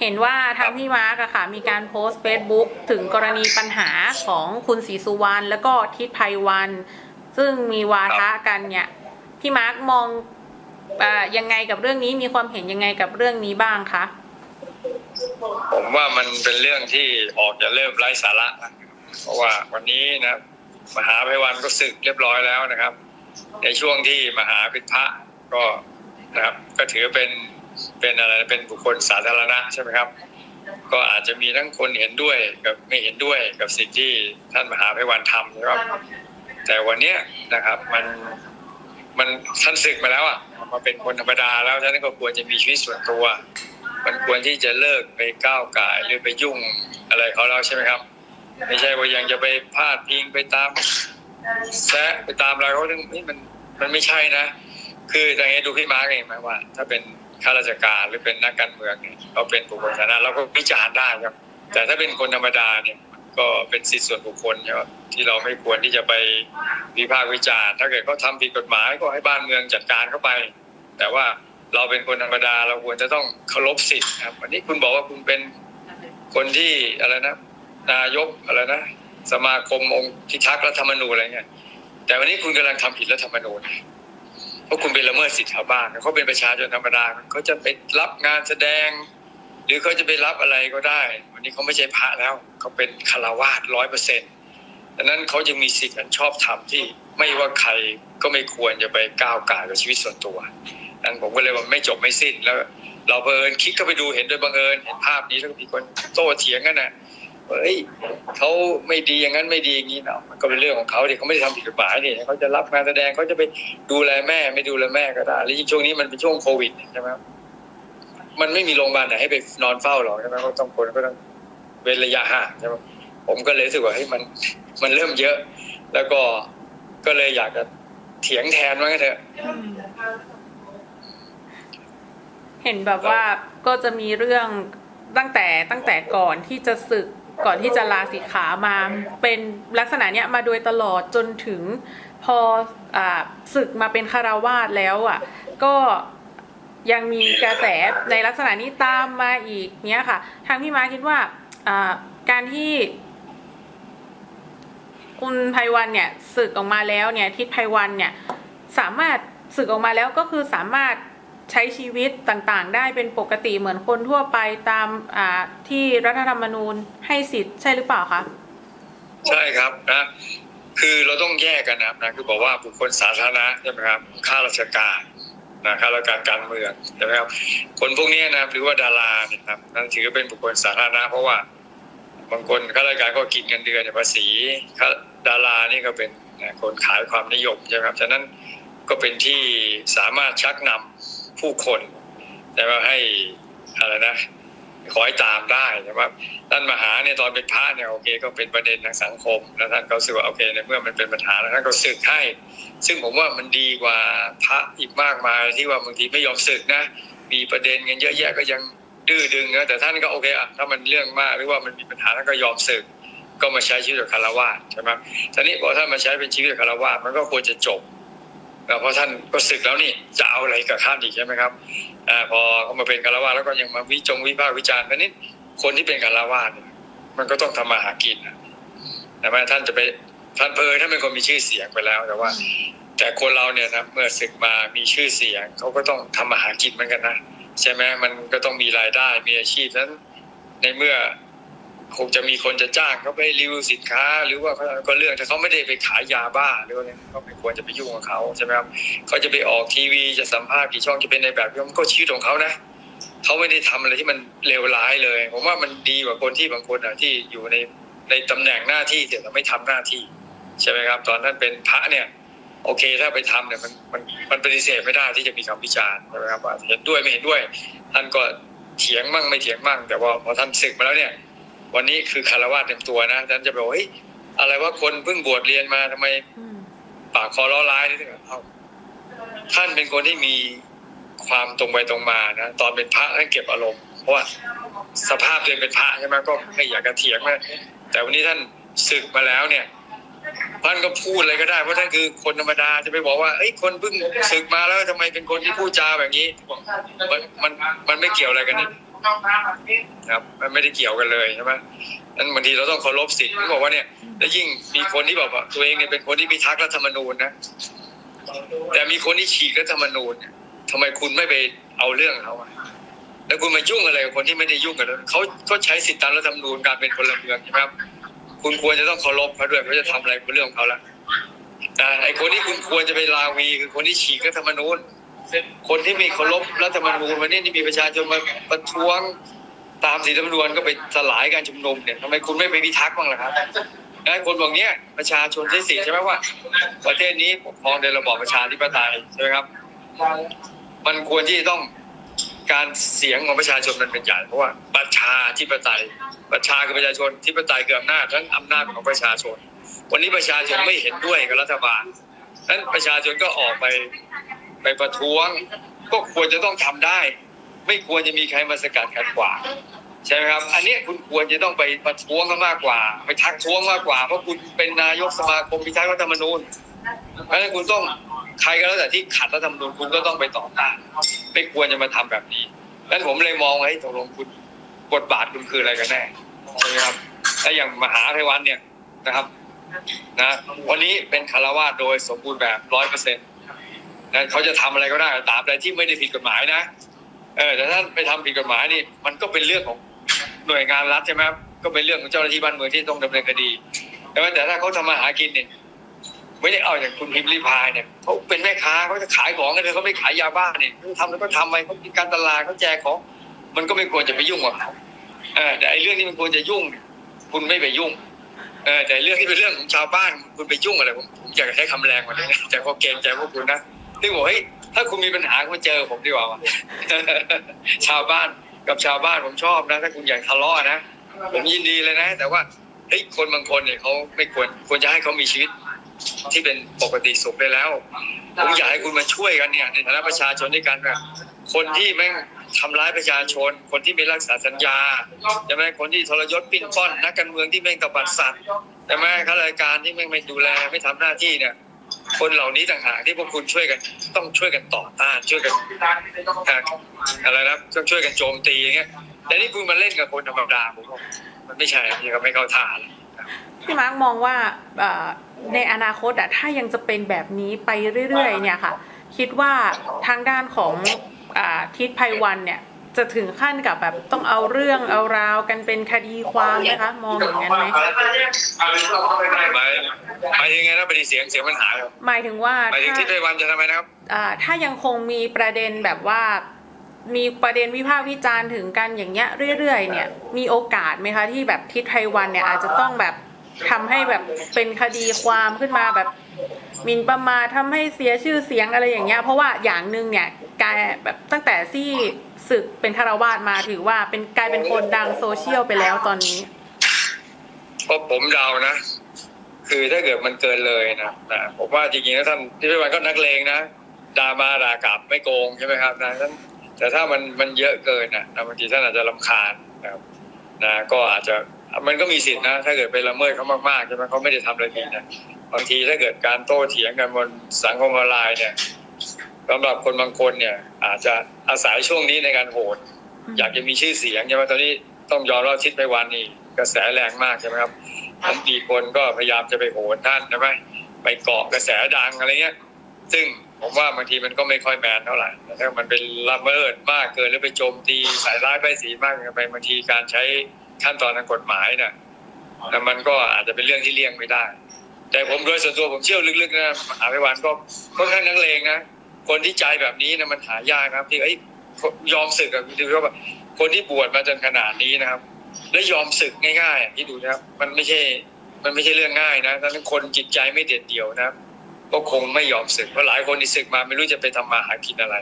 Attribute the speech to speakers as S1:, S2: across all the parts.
S1: เห็นว่าทางพี่มาร์กอะค่ะ มีการโพสต์เฟซบุ๊กถึงกรณีปัญหาของคุณศรีสุวรรณแล้วก็ทิศไพวัน ซึ่งมีวาทะกันเนี่ย พี่มาร์กมองเออยังไงกับเรื่องนี้มีความเห็นยังไงกับเรื่องนี้บ้างคะ
S2: ผมว่ามันเป็นเรื่องที่ออกจะเริ่มไร้สาระนะเพราะว่าวันนี้นะมหาภัยวันก็ศึกเรียบร้อยแล้วนะครับ ในช่วงที่มหาเป็นพระก็นะครับ ก็ถือเป็น เป็นอะไรเป็นบุคคลสาธารณะใช่ไหมครับ ก็อาจจะมีทั้งคนเห็นด้วยกับไม่เห็นด้วยกับสิ่งที่ท่านมหาภัยวันทำนะครับ แต่วันเนี้ยนะครับมันมันท่านศึกมาแล้วอะมาเป็นคนธรรมดาแล้วฉะนั้นก็ควรจะมีชีวิตส่วนตัว มันควรที่จะเลิกไปก้าวไก่ายหรือไปยุ่งอะไรเขาแล้วใช่ไหมครับ ไม่ใช่ว่ายังจะไปพาดพิงไปตามแซะไปตามอะไรเขาซึ่งนี่มันมันไม่ใช่นะ คืออย่างนี้ดูพี่มาร์กเองไหมว่า ถ้าเป็น ข้าราชการหรือเป็นนักการเมืองเราเป็นบุคคลสาธารณะเราก็วิจารณ์ได้ครับ แต่ถ้าเป็นคนธรรมดาเนี่ยก็เป็นสิทธิส่วนบุคคลใช่ไหมที่เราไม่ควรที่จะไปวิพากษ์วิจารณ์ถ้าเกิดเขาทำผิดกฎหมายก็ให้บ้านเมืองจัดการเข้าไป แต่ว่าเราเป็นคนธรรมดาเราควรจะต้องเคารพสิทธิ์ครับวันนี้คุณบอกว่าคุณเป็นคนที่อะไรนะนายกอะไรนะสมาคมองค์พิทักษ์รัฐธรรมนูญอะไรเงี้ยแต่วันนี้คุณกำลังทำผิดรัฐธรรมนูญ เพราะคุณไปละเมิดสิทธิชาวบ้านเขาเป็นประชาชนธรรมดาเขาจะไปรับงานแสดง หรือเขาจะไปรับอะไรก็ได้ วันนี้เขาไม่ใช่พระแล้วเขาเป็นคารวาสร้อยเปอร์เซ็นต์ดังนั้นเขาจะมีสิทธิ์อันชอบธรรมที่ไม่ว่าใครก็ไม่ควรจะไปก้าวก่ายกับชีวิตส่วนตัวนั้นผมก็เลยว่าไม่จบไม่สิ้นแล้ว เราเอิญคลิกเข้าไปดูเห็นโดยบังเอิญเห็นภาพนี้แล้วก็มีคนโต้เถียงกันนะว่า เฮ้ยเขาไม่ดีอย่างนั้นไม่ดีอย่างนี้เนาะมันก็เป็นเรื่องของเขาเด็กเขาไม่ได้ทำผิดกฎหมายนี่เขาจะรับงานแสดงเขาจะไปดูแลแม่ไม่ดูแลแม่ก็ได้แล้วยิ่งช่วงนี้มันเป็นช่วงโควิดใช่ไหมครับมันไม่มีโรงพยาบาลไหนให้ไปนอนเฝ้าหรอกใช่ไหมก็ต้องคนก็ต้องเว้นระยะห่างใช่ไหมผมก็เลยรู้สึกว่าเฮ้ยมันมันเริ่มเยอะ แล้วก็ก็เลยอยากจะเถียงแทนว่างั้นเถอะ
S1: เห็นแบบว่าก็จะมีเรื่องตั้งแต่ตั้งแต่ก่อนที่จะศึก ก่อนที่จะลาสิกขามาเป็นลักษณะเนี้ยมาโดยตลอดจนถึงพออศึกมาเป็นคาราวาสแล้วอะก็ยังมีกระแสในลักษณะนี้ตามมาอีกเนี้ยค่ะ ทางพี่มาคิดว่าอ่าการที่คุณไพวันเนี่ยศึกออกมาแล้วเนี่ยทิศไพวันเนี่ยสามารถศึกออกมาแล้วก็คือสามารถ ใช้ชีวิตต่างๆ ได้เป็นปกติเหมือนคนทั่วไปตามที่รัฐธรรมนูญให้สิทธิ์ใช่หรือเปล่าคะ
S2: ใช่ครับนะคือเราต้องแยกกันนะครับนะคือบอกว่าบุคคลสาธารณะใช่ไหมครับข้าราชการนะข้าราชการการเมืองใช่ไหมครับคนพวกนี้นะหรือว่าดาราเนี่ยครับนั่นถือเป็นบุคคลสาธารณะเพราะว่าบางคนข้าราชการก็กินเงินเดือนภาษีข้าดารานี่ก็เป็นคนขายความนิยมใช่ไหมครับฉะนั้นก็เป็นที่สามารถชักนำ ผู้คนแต่ว่าให้อะไรนะขอให้ตามได้ใช่ไหมครับท่านมหาเนี่ยตอนเป็นพระเนี่ยโอเค ก็เป็นประเด็นทางสังคม แล้วท่านก็สึกว่าโอเคในเมื่อมันเป็นปัญหาแล้วท่านก็สึกให้ ซึ่งผมว่ามันดีกว่าพระอีกมากมายที่ว่าบางทีไม่ยอมสึกนะ มีประเด็นกันเยอะแยะก็ยังดื้อดึงนะแต่ท่านก็โอเคอะถ้ามันเรื่องมากหรือว่ามันมีปัญหาท่านก็ยอมสึก ก็มาใช้ชีวิตแบบคารวะใช่ไหมทีนี้พอท่านมาใช้เป็นชีวิตแบบคารวะมันก็ควรจะจบ เพราะท่านก็สึกแล้วนี่จะเอาอะไรกับท่านอีกใช่ไหมครับอพอเขามาเป็นคารวะแล้วก็ยังมาวิจงวิพากษ์วิจารณ์ทีนี้คนที่เป็นคารวาสเนี่ยมันก็ต้องทำมาหากินนะแต่ว่าท่านจะไปท่านเพอท่านเป็นคนมีชื่อเสียงไปแล้วแต่ว่า แต่คนเราเนี่ยนะเมื่อศึกมามีชื่อเสียงเขาก็ต้องทำมาหากินเหมือนกันนะใช่ไหมมันก็ต้องมีรายได้มีอาชีพนั้นในเมื่อ คงจะมีคนจะจ้างเขาไปรีวิวสินค้า หรือว่าเขาก็เรื่องถ้าเขาไม่ได้ไปขายยาบ้าหรืออะไรก็ไม่ควรจะไปยุ่งกับเขาใช่ไหมครับเขาจะไปออกทีวีจะสัมภาษณ์กี่ช่องจะเป็นในแบบมันก็ชีวิตของเขานะเขาไม่ได้ทำอะไรที่มันเลวร้ายเลย ผมว่ามันดีกว่าคนที่บางคนอะที่อยู่ในในตำแหน่งหน้าที่แต่ไม่ทำหน้าที่ใช่ไหมครับ ตอนนั้นเป็นพระเนี่ย โอเคถ้าไปทำเนี่ยมันมันมันปฏิเสธไม่ได้ที่จะมีคำวิจารณ์ใช่ไหมครับว่าเห็นด้วยไม่เห็นด้วย ท่านก็เถียงมั่งไม่เถียงมั่ง แต่ว่าพอท่านศึกมาแล้วเนี่ย วันนี้คือคารวะเต็มตัวนะท่านจะบอกว่าเฮ้ยอะไรว่าคนเพิ่งบวชเรียนมาทำไม
S1: อืม
S2: ปากคอล้อร้ายนี่ถึงเอาท่านเป็นคนที่มีความตรงไปตรงมานะตอนเป็นพระท่านเก็บอารมณ์เพราะว่าสภาพตัวเองเป็นพระใช่ไหมก็ไม่อยากจะเถียงมาแต่วันนี้ท่านศึกมาแล้วเนี่ยท่านก็พูดอะไรก็ได้เพราะท่านคือคนธรรมดาจะไปบอกว่าเอ้ยคนเพิ่งศึกมาแล้วทำไมเป็นคนที่พูดจาแบบนี้มันมันมันไม่เกี่ยวอะไรกันนี่ ครับมันไม่ได้เกี่ยวกันเลยใช่ไหมนั้นบางทีเราต้องเคารพสิทธิ์ผมบอกว่าเนี่ยแล้วยิ่งมีคนที่บอกว่าตัวเองเนี่ยเป็นคนที่พิทักษ์รัฐธรรมนูญนะแต่มีคนที่ฉีกรัฐธรรมนูญเนี่ยทำไมคุณไม่ไปเอาเรื่องเขาอะแล้วคุณมายุ่งอะไรกับคนที่ไม่ได้ยุ่งกันเลยเขาเขาใช้สิทธิตามรัฐธรรมนูญการเป็นพลเมืองใช่ไหมครับ คุณควรจะต้องเคารพเขาด้วยเขาจะทำอะไรเป็นเรื่องของเขาละแต่ไอ้คนที่คุณควรจะไปลาวีคือคนที่ฉีกรัฐธรรมนูญ คนที่มีเคารพรัฐธรรมนูญวันนี้ที่มีประชาชนมาประท้วงตามสีรัฐธรรมนูญก็ไปสลายการชุมนุมเนี่ยทำไมคุณไม่ไปพิทักษ์บ้างล่ะครับนะคนบอกเนี้ยประชาชนใช้สิทธิ์ใช่ไหมว่า ประเทศนี้ปกครองโดยระบอบประชาธิปไตยใช่ไหมครับ มันควรที่ต้องการเสียงของประชาชนมันเป็นใหญ่เพราะว่าประชาธิปไตย ประชาคือประชาชนธิปไตยคืออำนาจทั้งอำนาจของประชาชน วันนี้ประชาชนไม่เห็นด้วยกับรัฐบาลนั้นประชาชนก็ออกไป ไปประท้วง ก็ควรจะต้องทำได้ ไม่ควรจะมีใครมาสกัดขัดขวางใช่ไหมครับ อันนี้คุณควรจะต้องไปประท้วงมากกว่า ไปทักท้วงมากกว่าเพราะคุณเป็นนายกสมาคมพิทักษ์รัฐธรรมนูญเพราะฉะนั้นคุณต้องใครก็แล้วแต่ที่ขัดรัฐธรรมนูญคุณก็ต้องไปต่อต้านไม่ควรจะมาทำแบบนี้ดังนั้นผมเลยมองว่าตกลงคุณบทบาทคุณคืออะไรกันแน่ใช่ไหมครับและอย่างมหาไพวันเนี่ยนะครับนะวันนี้เป็นคารวาสโดยสมบูรณ์แบบร้อยเปอร์เซ็นต์ นะเขาจะทำอะไรก็ได้ตราบใดที่ไม่ได้ผิดกฎหมายนะเออแต่ถ้าไปทำผิดกฎหมายนี่ มันก็เป็นเรื่องของหน่วยงานรัฐใช่ไหมครับก็เป็นเรื่องของเจ้าหน้าที่บ้านเมืองที่ต้องดำเนินคดีแต่ว่าแต่ถ้าเขาทำมาหากินเนี่ยไม่ได้เอาอย่างคุณพิมพ์ริพายเนี่ยเขาเป็นแม่ค้าเขาจะขายของกันเลยเขาไม่ขายยาบ้าเนี่ยเขาทำแล้วก็ทำไปเขามีการตลาดเขาแจกของ มันก็ไม่ควรจะไปยุ่งกับเขาเออแต่ไอ้เรื่องที่มันควรจะยุ่ง คุณไม่ไปยุ่งเออแต่เรื่องที่เป็นเรื่องของชาวบ้านคุณไปยุ่งอะไรผมผมอยากจะใช้คำแรงกว่านี้แต่ก็เกรงใจพวกคุณนะ ซึ่งบอกเฮ้ยถ้าคุณมีปัญหาคุณเจอผมดีกว่าวะชาวบ้านกับชาวบ้านผมชอบนะ ถ้าคุณอยากทะเลาะนะผมยินดีเลยนะ แต่ว่าเฮ้ยคนบางคนเนี่ยเขาไม่ควรควรจะให้เขามีชีวิตที่เป็นปกติสุขได้แล้ว ผมอยากให้คุณมาช่วยกันเนี่ยในฐานะประชาชนด้วยกันนะคนที่แม่งทำร้ายประชาชน คนที่ไม่รักษาสัญญาใช่ไหมคนที่ทรยศปิ้นป้อนนักการเมืองที่แม่งตบัดสัตว์ใช่ไหมข้าราชการที่แม่งไม่ดูแลไม่ทำหน้าที่เนี่ย คนเหล่านี้ต่างหากที่พวกคุณช่วยกันต้องช่วยกันต่อต้านช่วยกันอะอะไรนะต้องช่วยกันโจมตีอย่างเงี้ยแต่นี่คุณมาเล่นกับคนธรรมดาผมว่ามันไม่ใช่นี่ก็ไม่เข้าท่าแล้ว
S1: พี่มาร์กมองว่าเอ่อในอนาคตอะถ้ายังจะเป็นแบบนี้ไปเรื่อยๆ เนี่ยค่ะ คิดว่าทางด้านของอาทิศภัยวันเนี่ย จะถึงขั้นกับแบบต้องเอาเรื่องเอาราวกันเป็นคดีความไหมคะ มองอย่างนั้นไหม
S2: หมาย หมายถึงไงนะปฏิเสียงเสียงมันหายเหรอ
S1: หมายถึงว่า
S2: หมายถึง
S1: ถ้า
S2: ที่ไต้หวันจะทำไมนะครับ
S1: อ่าถ้ายังคงมีประเด็นแบบว่า มีประเด็นวิพากษ์วิจารณ์ถึงกันอย่างเงี้ยเรื่อยๆเนี่ย มีโอกาสไหมคะที่แบบทิศไทยวันเนี่ยอาจจะต้องแบบทำให้แบบเป็นคดีความขึ้นมาแบบหมิ่นประมาททำให้เสียชื่อเสียงอะไรอย่างเงี้ย เพราะว่าอย่างหนึ่งเนี่ยกลายแบบตั้งแต่ที่ศึกเป็นคารวาสมาถือว่าเป็นกลายเป็นคนดังโซเชียลไปแล้วตอนนี้
S2: เพราะผมเดานะ คือถ้าเกิดมันเกินเลยนะนะผมว่าจริงๆแล้วท่านที่ไต้หวันก็นักเลงนะด่ามาด่ากลับไม่โกงใช่ไหมครับนะท่านแต่ถ้ามันมันเยอะเกินนะนะบางทีท่านอาจจะลำคาญนะครับนะก็อาจจะมันก็มีสิทธินะ ถ้าเกิดไปละเมิดเขามากๆใช่ไหมเขาไม่ได้ทำอะไรผิดนะบางทีถ้าเกิดการโต้เถียงกันบนสังคมออนไลน์เนี่ยสำหรับคนบางคนเนี่ย อาจจะอาศัยช่วงนี้ในการโหดอยากจะมีชื่อเสียงใช่ไหมตอนนี้ต้องยอมรับชิดไปวันนี่กระแสแรงมากใช่ไหมครับ ทั้งกี่คนก็พยายามจะไปโหนท่านใช่ไหมไปเกาะกระแสดังอะไรเงี้ย ซึ่งผมว่าบางทีมันก็ไม่ค่อยแมนเท่าไหร่แต่ถ้ามันเป็นละเมิดมากเกินหรือไปโจมตีสายร้ายป้ายสีมากเกินไปบางทีการใช้ขั้นตอนทางกฎหมายเนี่ยแล้วมันก็อาจจะเป็นเรื่องที่เลี่ยงไม่ได้ แต่ผมโดยส่วนตัวผมเชื่อลึกๆนะมหาวิวันก็ค่อนข้างนักเลงนะคนที่ใจแบบนี้นะมันหายากนะครับที่เอ้ยยอมศึกอะคือว่าคนที่บวชมาจนขนาดนี้นะครับ แล้วยอมศึกง่ายๆที่ดูนะครับมันไม่ใช่ มันไม่ใช่เรื่องง่ายนะทั้งคนจิตใจไม่เด็ดเดี่ยวนะก็คงไม่ยอมศึกเพราะหลายคนที่ศึกมาไม่รู้จะไปทำมาหากินอะไร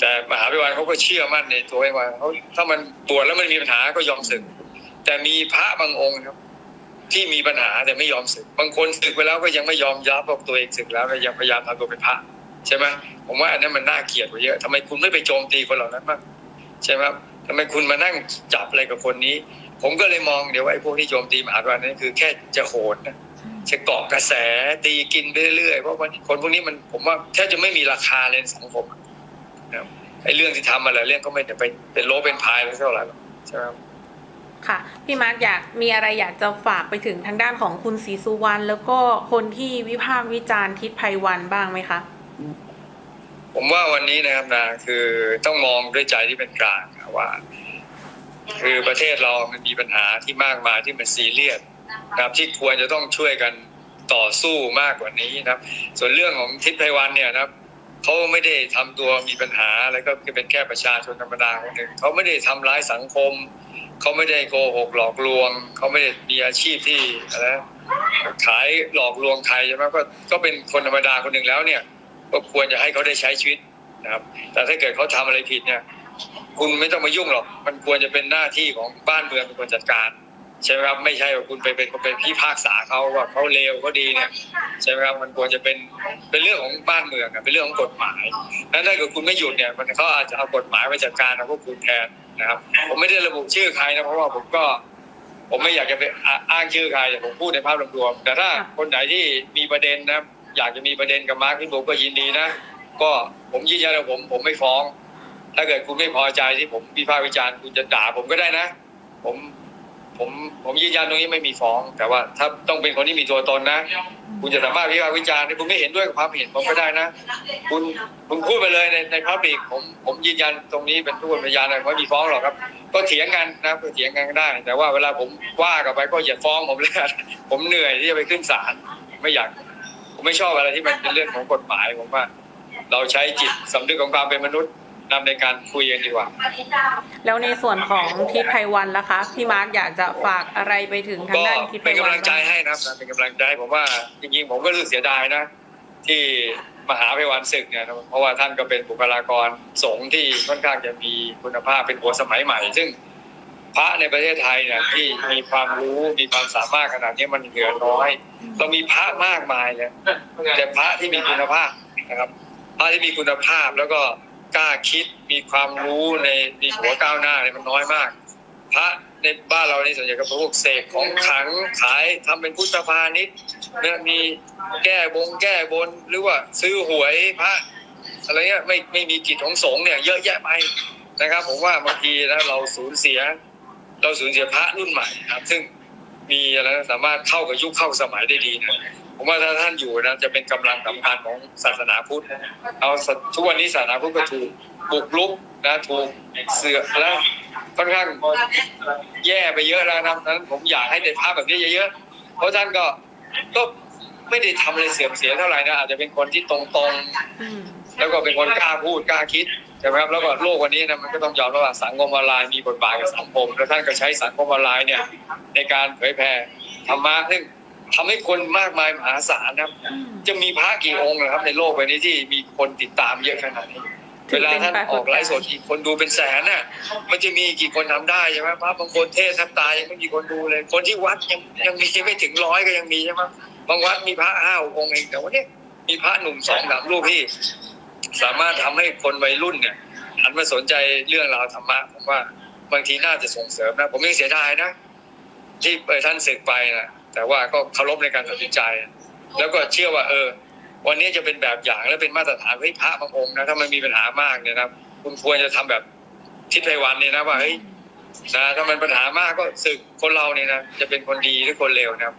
S2: แต่มหาวิวันเขาก็เชื่อมั่นในตัวไอ้ว่าเขาถ้ามันบวชแล้วมันมีปัญหาก็ยอมศึก แต่มีพระบางองค์ครับ ที่มีปัญหาแต่ไม่ยอมศึก บางคนศึกไปแล้วก็ยังไม่ยอมรับว่าตัวเองศึกแล้วยังพยายามทำตัวเป็นพระใช่ไหมผมว่าอันนั้นมันน่าเกลียดกว่าเยอะทำไมคุณไม่ไปโจมตีคนเหล่านั้นบ้างใช่ไหมำไมคุณมานั่งจับอะไรกับคนนี้ ผมก็เลยมองเดี๋ยวว่าไอ้พวกที่โจมตีมหาวิทยาลัยนั่นคือแค่จะโหดนะจะเกาะกระแสตีกินไปเรื่อยๆเพราะว่าคนพวกนี้มันผมว่าแทบจะไม่มีราคาเลยในสังคมนะครับไอ้เรื่องที่ทำมาหลายเรื่องก็ไม่ได้ไปเป็นโลเป็นพายแล้วเท่าไหร่หรอกใช่ไหมครับ
S1: ค่ะพี่มาร์กอยากมีอะไรอยากจะฝากไปถึงทางด้านของคุณศรีสุวรรณแล้วก็คนที่วิพากษ์วิจารณ์ทิศไพวันบ้างไหมคะ
S2: ผมว่าวันนี้นะครับนะคือต้องมองด้วยใจที่เป็นกลาง ว่าคือประเทศเรามันมีปัญหาที่มากมายที่มันซีเรียสนะครับที่ควรจะต้องช่วยกันต่อสู้มากกว่านี้นะครับ ส่วนเรื่องของทิศไพวันเนี่ยนะครับเขาไม่ได้ทำตัวมีปัญหาอะไรก็คือเป็นแค่ประชาชนธรรมดาคนหนึ่งเขาไม่ได้ทำร้ายสังคมเขาไม่ได้โกหกหลอกลวงเขาไม่ได้มีอาชีพที่อะไรขายหลอกลวงใครใช่ไหมก็ก็เป็นคนธรรมดาคนหนึ่งแล้วเนี่ย ก็ควรจะให้เขาได้ใช้ชีวิตนะครับ แต่ถ้าเกิดเขาทำอะไรผิดเนี่ย คุณไม่ต้องมายุ่งหรอก มันควรจะเป็นหน้าที่ของบ้านเมืองเป็นคนจัดการ ใช่ไหมครับ ไม่ใช่ว่าคุณไปเป็นคนเป็นพี่ภาคษาเขาว่าเขาเลวเขาดีเนี่ยใช่ไหมครับ มันควรจะเป็นเป็นเรื่องของบ้านเมืองอะเป็นเรื่องของกฎหมายนั้นถ้าเกิดคุณไม่หยุดเนี่ย มันเขาอาจจะเอากฎหมายมาจัดการเอาพวกคุณแทนนะครับ ผมไม่ได้ระบุชื่อใครนะเพราะว่าผมก็ ผมไม่อยากจะไปอะอ้างชื่อใครแต่ผมพูดในภาพรวมๆแต่ถ้าคนไหนที่มีประเด็นนะอยากจะมีประเด็นกับมาร์คพิบูลก็ยินดีนะ ก็ผมยืนยันว่าผมผมไม่ฟ้อง ถ้าเกิดคุณไม่พอใจที่ผมวิพากษ์วิจารณ์คุณจะด่าผมก็ได้นะ ผมผมผมยืนยันตรงนี้ไม่มีฟ้อง แต่ว่าถ้าต้องเป็นคนที่มีตัวตนนะ คุณจะสามารถวิพากษ์วิจารณ์ที่คุณไม่เห็นด้วยกับความเห็นผมก็ได้นะ คุณคุณพูดไปเลยในในพับลิกผมผมยืนยันตรงนี้เป็นทุกคนพยานเลยไม่มีฟ้องหรอกครับ ก็เถียงกันนะก็เถียงกันก็ได้ แต่ว่าเวลาผมว่ากับไปก็อย่าฟ้องผมเลยผมเหนื่อยที่จะไปขึ้นศาลไม่อยาก ผมไม่ชอบอะไรที่มันเป็นเรื่องของกฎหมายผมว่า เราใช้จิตสำนึกของความเป็นมนุษย์ นำในการคุยกันดีกว่า
S1: แล้วในส่วนของทิศไพวันล่ะคะพี่มาร์กอยากจะฝากอะไรไปถึงทาง
S2: ก็
S1: ด้านทิศไพ
S2: เป็น
S1: วัน
S2: กำลังใจ
S1: บ้าง
S2: ให้นะครับนะเป็นกำลังใจให้ผมว่าจริงๆผมก็รู้สึกเสียดายนะ ที่มหาไพวันศึกเนี่ยนะเพราะว่าท่านก็เป็นบุคลากรสงฆ์ที่ค่อนข้างจะมีคุณภาพเป็นหัวสมัยใหม่ ซึ่งพระในประเทศไทยเนี่ยที่มีความรู้มีความสามารถขนาดนี้มันเหลือน้อย เรามีพระมากมายเลยแต่พระที่มีคุณภาพนะครับ พระที่มีคุณภาพแล้วก็ กล้าคิดมีความรู้ในมีหัวก้าวหน้าเนี่ยมันน้อยมาก พระในบ้านเรานี่ส่วนใหญ่ก็พวกเสกของขังขายทำเป็นพุทธพาณิชย์เนี่ยมีแก้บงแก้บนหรือว่าซื้อหวยพระอะไรเงี้ยไม่ไม่มีกิจของสงฆ์เนี่ย เยอะแยะไปนะครับ ผมว่าบางทีแล้วเราสูญเสีย เราสูญเสียพระรุ่นใหม่นะครับ ซึ่งมีอะไรนะสามารถเข้ากับยุคเข้าสมัยได้ดีนะ ผมว่าถ้าท่านอยู่นะจะเป็นกำลังสำคัญของศาสนาพุทธเอาทุกวันนี้ศาสนาพุทธก็ถูกบุกรุกนะถูกเสือกแล้วค่อนข้างแย่ไปเยอะแล้วนะครับนั้นผมอยากให้ได้ภาพแบบนี้เยอะๆเพราะท่านก็ก็ไม่ได้ทำอะไรเสื่อมเสียเท่าไหร่นะอาจจะเป็นคนที่ตรง
S1: อืม
S2: ๆแล้วก็เป็นคนกล้าพูดกล้าคิดใช่ไหมครับแล้วก็โลกวันนี้นะมันก็ต้องยอมรับว่าสังคมออนไลน์มีบทบาทกับสังคม แล้วท่านก็ใช้สังคมออนไลน์เนี่ยในการเผยแพร่ธรรมะซึ่ง ทำให้คนมากมายมหาศาลนะครับ
S1: อืม
S2: จะมีพระกี่องค์นะครับ ในโลกใบนี้ที่มีคนติดตามเยอะขนาดนี้
S1: ถื
S2: เว
S1: อ
S2: ลา
S1: เป็น
S2: ท่าน
S1: ปรากฏ
S2: ออกไลฟ์สดอีกคนดูเป็นแสนน่ะ มันจะมีกี่คนทำได้ใช่ไหมพระบางคนเทศน์แทบตายยังไม่มีคนดูเลย คนที่วัดยังยังมีไม่ถึงร้อยก็ยังมีใช่ไหมบางวัดมีพระห้าองค์เองแต่ว่าเนี่ยมีพระหนุ่มสองสามรูปที่สามารถทำให้คนวัยรุ่นเนี่ยหันมาสนใจเรื่องราวธรรมะผมว่าบางทีน่าจะส่งเสริมนะ ผมยังเสียดายนะ ที่เออท่านศึกไปนะ แต่ว่าก็เคารพในการตัดสินใจ แล้วก็เชื่อว่า เออ วันนี้จะเป็นแบบอย่างและเป็นมาตรฐานเฮ้ยพระบางองค์นะถ้ามันมีปัญหามากเนี่ยนะคุณควรจะทำแบบทิศไพวันเนี่ยนะว่าเฮ้ยนะถ้ามันปัญหามากก็ศึกคนเราเนี่ยนะจะเป็นคนดีหรือคนเลวนะครับ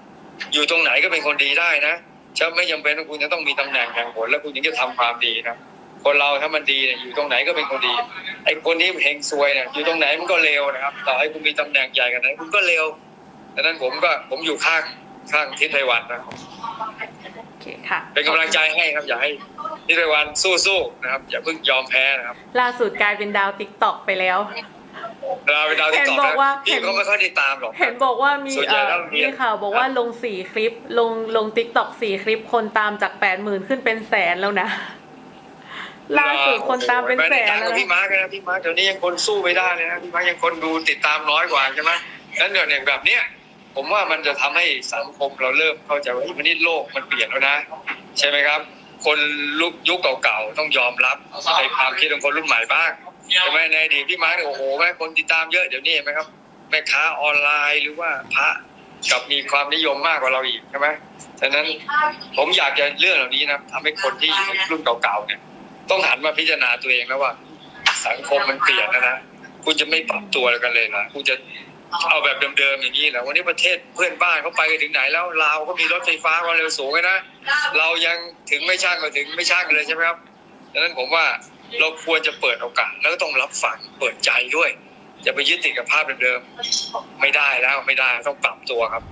S2: อยู่ตรงไหนก็เป็นคนดีได้นะจะไม่จำเป็นว่าคุณจะต้องมีตำแหน่งแห่งผลแล้วคุณถึงจะทำความดีนะคนเราถ้ามันดีเนี่ยอยู่ตรงไหนก็เป็นคนดีไอ้คนที่เฮงซวยเนี่ยอยู่ตรงไหนมันก็เลวนะครับต่อให้คุณมีตำแหน่งใหญ่กันไหนคุณก็เลว ดังนั้นผมก็ผมอยู่ข้างข้างทิศไพวันนะ
S1: โอเคค่ะ
S2: เป็นกำลังใจให้ครับ อยากให้นิรวันสู้ๆนะครับ อย่าเพิ่งยอมแพ้นะครับ
S1: ล่าสุดกลายเป็นดาวติ๊กต็อกไปแล้ว
S2: เราเป็นดาวที่
S1: เห็น
S2: ต่อ
S1: บอก
S2: นะ
S1: ว่า
S2: พี่
S1: เห็น
S2: เขาไม่ค่อยได้ตามหรอก
S1: เห็นบอกว่ามี
S2: ส่วนใหญ่
S1: เอ่อ
S2: แล้วเรียน
S1: มีข่าวบอกว่า
S2: ครับ
S1: ลงสี่คลิป ลงลงติ๊กต็อกสี่คลิปคนตามจากแปดหมื่นขึ้นเป็นแสนแล้วนะ ล่าสุดคนตามเป็นแสน
S2: ไม่ได้ตาม
S1: แล้ว
S2: กับพี่
S1: นะ
S2: มาร์กนะพี่มาร์กเดี๋ยวนี้ยังคนสู้ไม่ได้เลยนะพี่มาร์กยังคนดูติดตามน้อยกว่าใช่ไหมนั้นเดี๋ยวเนี่ยแบบเนี้ย ผมว่ามันจะทำให้สังคมเราเริ่มเข้าใจว่าวันนี้โลกมันเปลี่ยนแล้วนะ ใช่ไหมครับ คนลุกยุคเก่าๆต้องยอมรับในความคิดของคนรุ่นใหม่บ้างใช่ไหมในอดีตพี่มาร์กโอ้โหแม่คนติดตามเยอะเดี๋ยวนี้เห็นไหมครับแม่ค้าออนไลน์หรือว่าพระกับมีความนิยมมากกว่าเราอีกใช่ไหมฉะนั้นผมอยากจะเรื่องเหล่านี้นะทำให้คนที่อยู่ในรุ่นเก่าๆเนี่ย ต้องหันมาพิจารณาตัวเองแล้วว่า สังคมมันเปลี่ยนนะนะคุณจะไม่ปรับตัวกันเลยนะคุณจะ เอาแบบเดิมๆอย่างนี้แหละวันนี้ประเทศเพื่อนบ้านเขาไปกันถึงไหนแล้วลาวก็มีรถไฟฟ้าความเร็วสูงนะ เรายังถึงไม่ช่างก็ถึงไม่ช่างกันเลยใช่ไหมครับดังนั้นผมว่าเราควรจะเปิดโอกาสแล้วก็ต้องรับฟังเปิดใจด้วยจะไปยึดติดกับภาพเดิมๆไม่ได้แล้วไม่ได้ต้องปรับตัวครับ